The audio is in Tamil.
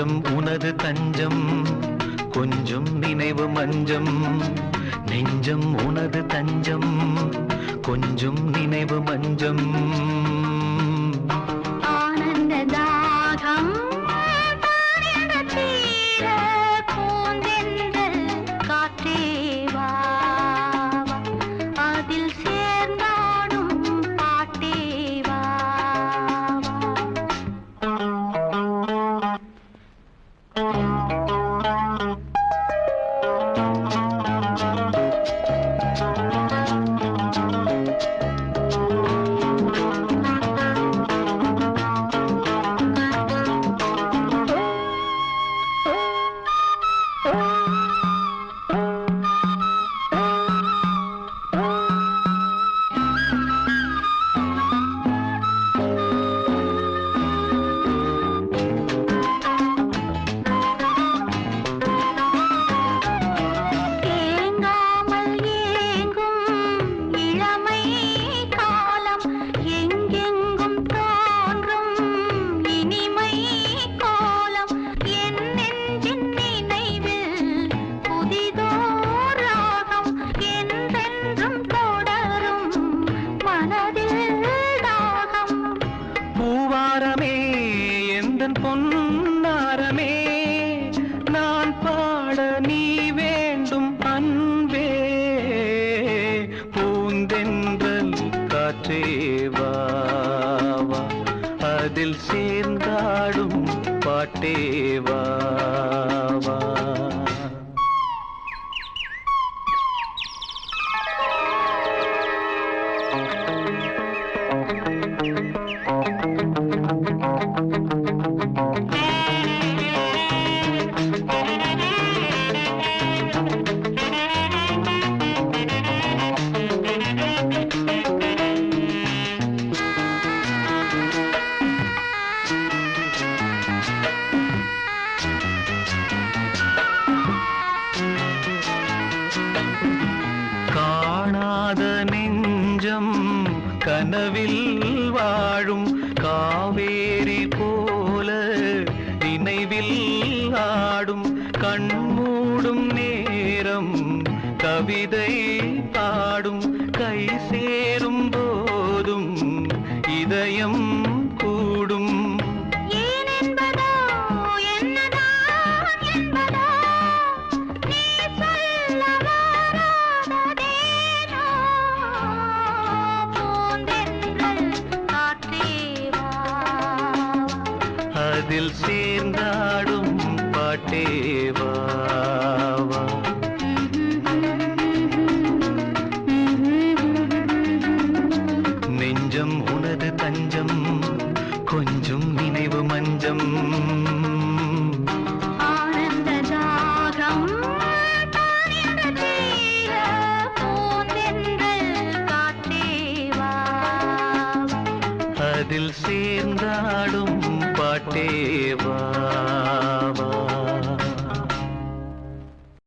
கொஞ்சம் உனது தஞ்சம் கொஞ்சம் நினைவு மஞ்சம். நெஞ்சம் உனது தஞ்சம் கொஞ்சம் நினைவு மஞ்சம். காற்றே சேவாவா அதில் சேர்ந்தாடும் பாட்டேவாவா கனவில் வாழும் காவேரி போல நினைவில் ஆடும் கண்மூடும் நேரம் கவிதை அதில் சேர்ந்தாடும் பாட்டே நெஞ்சம் உனது தஞ்சம் இதில் சேர்ந்தாடும் பாட்டேவா